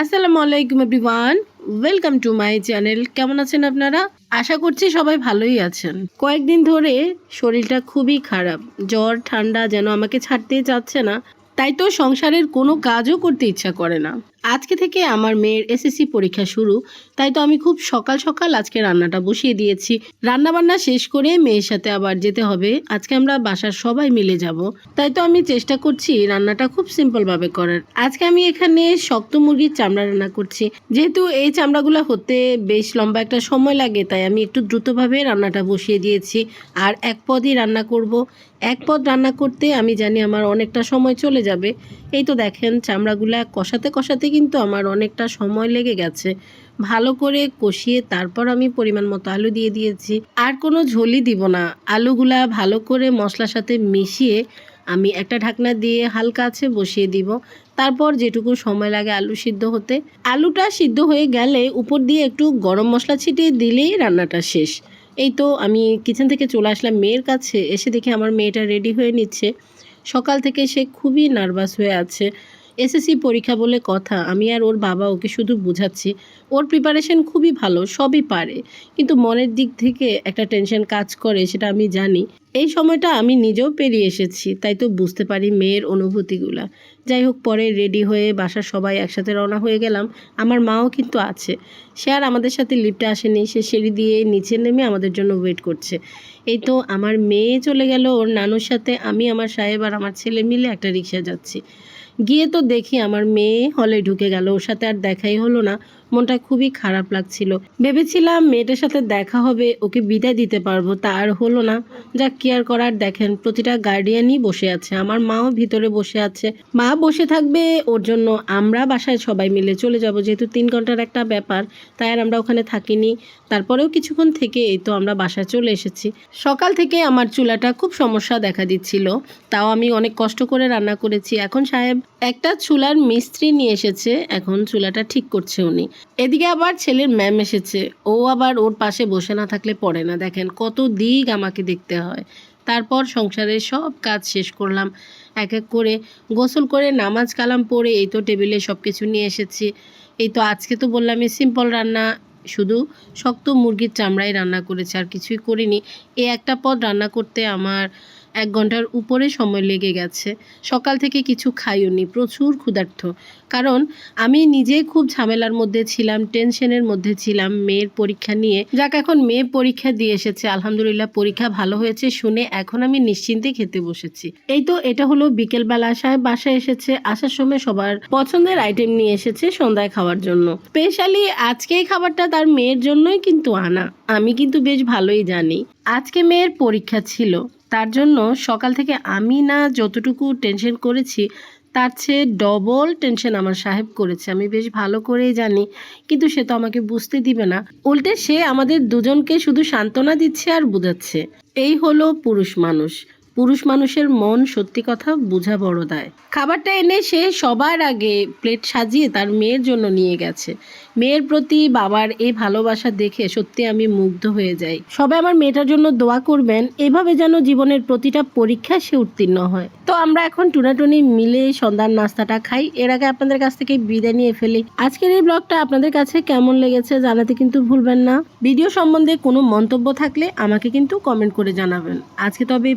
আসসালামু আলাইকুম everyone, welcome to my channel. কেমন আছেন আপনারা? আশা করছি সবাই ভালোই আছেন। কয়েকদিন ধরে শরীরটা খুবই খারাপ। জ্বর, ঠান্ডা যেন আমাকে ছাড়তেই চাচ্ছে না, তাই তো সংসারের কোনো কাজও করতে ইচ্ছা করে না। আজকে থেকে আমার মেয়ের এসএসসি পরীক্ষা শুরু, তাই তো আমি খুব সকাল সকাল আজকে রান্নাটা বসিয়ে দিয়েছি। রান্না বান্না শেষ করে মেয়ের সাথে আবার যেতে হবে। আজকে আমরা বাসার সবাই মিলে যাব। তাই তো আমি চেষ্টা করছি রান্নাটা খুব সিম্পল ভাবে করার। আজকে আমি এখানে শক্ত মুরগির চামড়া রান্না করছি। যেহেতু এই চামড়াগুলো হতে বেশ লম্বা একটা সময় লাগে, তাই আমি একটু দ্রুতভাবে রান্নাটা বসিয়ে দিয়েছি। আর এক পদই রান্না করব। এক পদ রান্না করতে আমি জানি আমার অনেকটা সময় চলে যাবে। এই তো দেখেন চামড়াগুলা কষাতে কষাতে কিন্তু আমার অনেকটা সময় লেগে গেছে। ভালো করে কষিয়ে তারপর আমি পরিমাণ মতো আলু দিয়ে দিয়েছি। আর কোনো ঝোলই দিব না। আলুগুলা ভালো করে মশলার সাথে মিশিয়ে আমি একটা ঢাকনা দিয়ে হালকা আছে বসিয়ে দিব। তারপর যেটুকু সময় লাগে আলু সিদ্ধ হতে। আলুটা সিদ্ধ হয়ে গেলে উপর দিয়ে একটু গরম মশলা ছিটিয়ে দিলেই রান্নাটা শেষ। এই তো আমি কিচেন থেকে চলে আসলাম মেয়ের কাছে। এসে দেখি আমার মেয়েটা রেডি হয়ে নিচ্ছে। সকাল থেকে সে খুবই নার্ভাস হয়ে আছে। এসএসসি পরীক্ষা বলে কথা, আমি আর ওর বাবা ওকে শুধু বুঝাচ্ছি। ওর প্রিপারেশন খুবই ভালো, সবই পারে। কিন্তু মনের দিক থেকে একটা টেনশন কাজ করে, সেটা আমি জানি। এই সময়টা আমি নিজেও পেরিয়ে এসেছি, তাই তো বুঝতে পারি মেয়ের অনুভূতিগুলা। যাই হোক, পরে রেডি হয়ে বাসার সবাই একসাথে রওনা হয়ে গেলাম। আমার মাও কিন্তু আছে। সে আর আমাদের সাথে লিফটে আসেনি, সে সিঁড়ি দিয়ে নিচে নেমে আমাদের জন্য ওয়েট করছে। এই তো আমার মেয়ে চলে গেল, ওর নানুর সাথে আমি, আমার সাহেব আর আমার ছেলে মিলে একটা রিক্সা যাচ্ছি। গিয়ে তো দেখি আমার মেয়ে হলে ঢুকে গেল, ওর সাথে আর দেখাই হলো না। মনটা খুবই খারাপ লাগছিল। ভেবেছিলাম মেয়েটার সাথে দেখা হবে, ওকে বিদায় দিতে পারব, তা আর হলো না। যা কেয়ার করার দেখেন, প্রতিটা গার্ডিয়ানই বসে আছে। আমার মাও ভিতরে বসে আছে। মা বসে থাকবে, ওর জন্য আমরা বাসায় সবাই মিলে চলে যাব, যেহেতু তিন ঘণ্টার একটা ব্যাপার, তাই আর আমরা ওখানে থাকিনি। তারপরেও কিছুক্ষণ থেকে এই তো আমরা বাসায় চলে এসেছি। সকাল থেকে আমার চুলাটা খুব সমস্যা দেখা দিচ্ছিল, তাও আমি অনেক কষ্ট করে রান্না করেছি। এখন সাহেব একটা চুলার মিস্ত্রি নিয়ে এসেছে, এখন চুলাটা ঠিক করছে উনি। এদিকে আবার ছেলের ম্যাম এসেছে, ও আবার ওর পাশে বসে না থাকলে পড়ে না। দেখেন কত দিক আমাকে দেখতে হয়। তারপর সংসারের সব কাজ শেষ করলাম, এক এক করে গোসল করে নামাজ কালাম পড়ে এই তো টেবিলে সব কিছু নিয়ে এসেছি। এই তো আজকে তো বললামই সিম্পল রান্না, শুধু শক্ত মুরগির চামড়াই রান্না করেছে, আর কিছুই করিনি। এই একটা পদ রান্না করতে আমার এক ঘণ্টার উপরে সময় লেগে গেছে। সকাল থেকে কিছু খাইওনি, প্রচুর ক্ষুধার্থ কারণ আমি নিজে খুব ঝামেলার মধ্যে ছিলাম, টেনশনের মধ্যে ছিলাম, মেয়ের পরীক্ষা নিয়ে। যাক, এখন মেয়ে পরীক্ষা দিয়ে এসেছে। আলহামদুলিল্লাহ, পরীক্ষা ভালো হয়েছে শুনে এখন আমি নিশ্চিন্তে খেতে বসেছি। এই তো, এটা হলো বিকেলবেলা। আসায় বাসায় এসেছে, আসার সময় সবার পছন্দের আইটেম নিয়ে এসেছে সন্ধ্যায় খাওয়ার জন্য। স্পেশালি আজকে এই খাবারটা তার মেয়ের জন্যই কিন্তু আনা। আমি কিন্তু বেশ ভালোই জানি। আজকে মেয়ের পরীক্ষা ছিল। তার জন্য সকাল থেকে আমি না যতটুকু টেনশন করেছি, তার চেয়ে ডবল টেনশন আমার সাহেব করেছে। আমি বেশ ভালো করেই জানি, কিন্তু সে তো আমাকে বুঝতে দিবে না। উল্টে সে আমাদের দুজনকে শুধু সান্ত্বনা দিচ্ছে আর বোঝাচ্ছে। এই হলো পুরুষ মানুষ। পুরুষ মানুষের মন সত্যি কথা বোঝা বড় দায়। খাবারটা এনে সে সবার আগে প্লেট সাজিয়ে তার মেয়ের জন্য নিয়ে গেছে। মেয়ের প্রতি বাবার এই ভালোবাসা দেখে সত্যি আমি মুগ্ধ হয়ে যাই। সবাই আমার মেয়েটার জন্য দোয়া করবেন, এভাবে যেন জীবনের প্রতিটা পরীক্ষায় সে উত্তীর্ণ হয়। তো আমরা এখন টুনাটুনি মিলে সন্ধ্যার নাস্তাটা খাই। এর আগে আপনাদের কাছ থেকে বিদায় নিয়ে ফেলি। আজকের এই ব্লগটা আপনাদের কাছে কেমন লেগেছে জানাতে কিন্তু ভুলবেন না। ভিডিও সম্বন্ধে কোনো মন্তব্য থাকলে আমাকে কিন্তু কমেন্ট করে জানাবেন। আজকে তবে এই